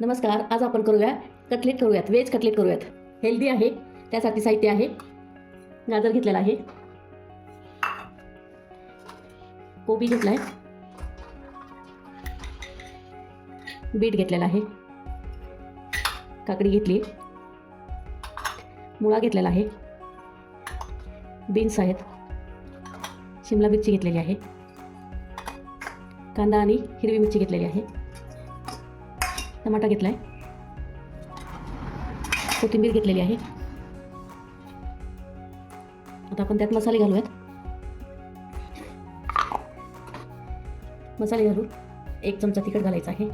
नमस्कार आज आपण करूया कटलेट करूयात व्हेज कटलेट करूयात. हेल्दी आहे त्यासाठी साहित्य आहे. गाजर घेतलेला आहे. कोबी घेतला आहे. बीट घेतलेला आहे. काकडी घेतली मुळा घेतलेला आहे. बीन्स आहेत. शिमला मिरची घेतलेली आहे. कांदा आणि हिरवी मिरची घेतलेली आहे. टमाटा घेतला आहे कोथिंबीर घेतलेली आहे. आता आपण त्यात मसाले घालूयात. मसाले घालू एक चमचा तिखट घालायचा आहे.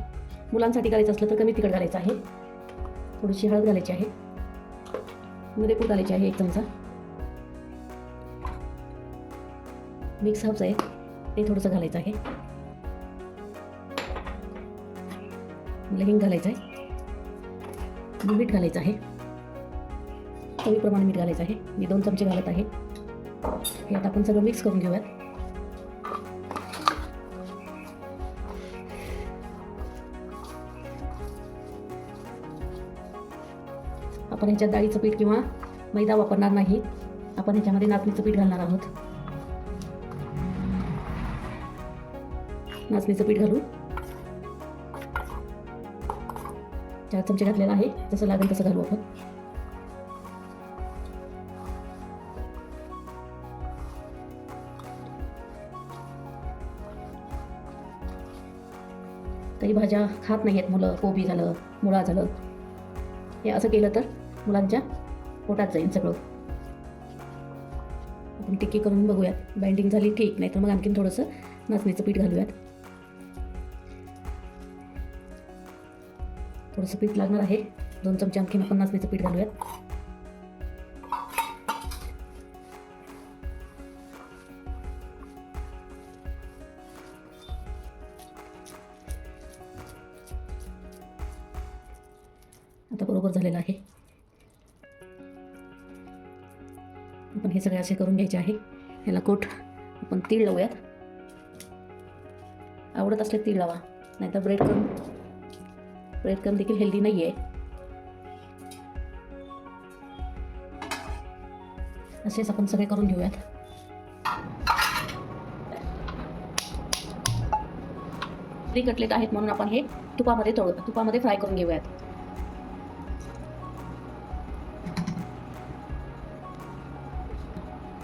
मुलांसाठी घालायचं असलं तर कमी तिखट घालायचं आहे. थोडीशी हळद घालायची आहे. मिरेपूड घालायची आहे एक चमचा. मिक्स हब्स आहे. ते थोडंसं घालायचं आहे. मला हिंग घालायचं आहे. मीठ घालायचं आहे. चवीप्रमाणे मीठ घालायचं आहे. मी दोन चमचे घालत आहे. हे आता आपण सगळं मिक्स करून घेऊयात. आपण ह्याच्यात डाळीचं पीठ किंवा मैदा वापरणार नाही. आपण ह्याच्यामध्ये नाचणीचं पीठ घालणार आहोत. नाचणीचं पीठ घालू चार चमचे घातलेला आहे. जसं लागेल तसं घालू आपण. काही भाज्या खात नाही आहेत मुलं. कोबी झालं मुळा झालं. हे असं केलं तर मुलांच्या पोटात जाईल सगळं. आपण टिक्की करून बघूयात. बाइंडिंग झाली ठीक नाही तर मग आणखीन थोडंसं नाचणीचं पीठ घालूयात. थोडंसं पीठ लागणार आहे. दोन चमचे आणखीन पन्नास मेचं पीठ घालूयात. आता बरोबर झालेलं आहे. आपण हे सगळे असे करून घ्यायचे आहे. ह्याला कोट आपण तीळ लावूयात. आवडत असले तीळ लावा नाहीतर ब्रेड करून ब्रेडक्रम देखील हेल्दी नाही आहे असेच आपण सगळे करून घेऊयात. फ्री कटलेट आहेत म्हणून आपण हे तुपामध्ये तळू तुपामध्ये फ्राय करून घेऊयात.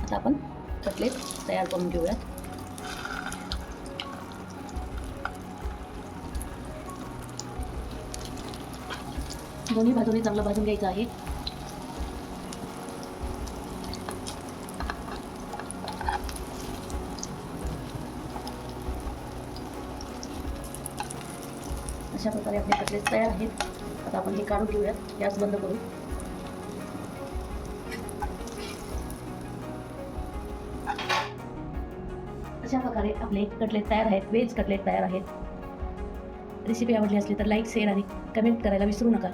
आता आपण कटलेट तयार करून घेऊयात. दोन्ही बाजूने चांगलं भाजून घ्यायचं आहे. अशा प्रकारे आपले कटलेट तयार आहेत. आता आपण हे काढून घेऊयात गॅस बंद करू. अशा प्रकारे आपले कटलेट तयार आहेत. व्हेज कटलेट तयार आहेत. रेसिपी आवडली असली तर लाईक शेअर आणि कमेंट करायला विसरू नका.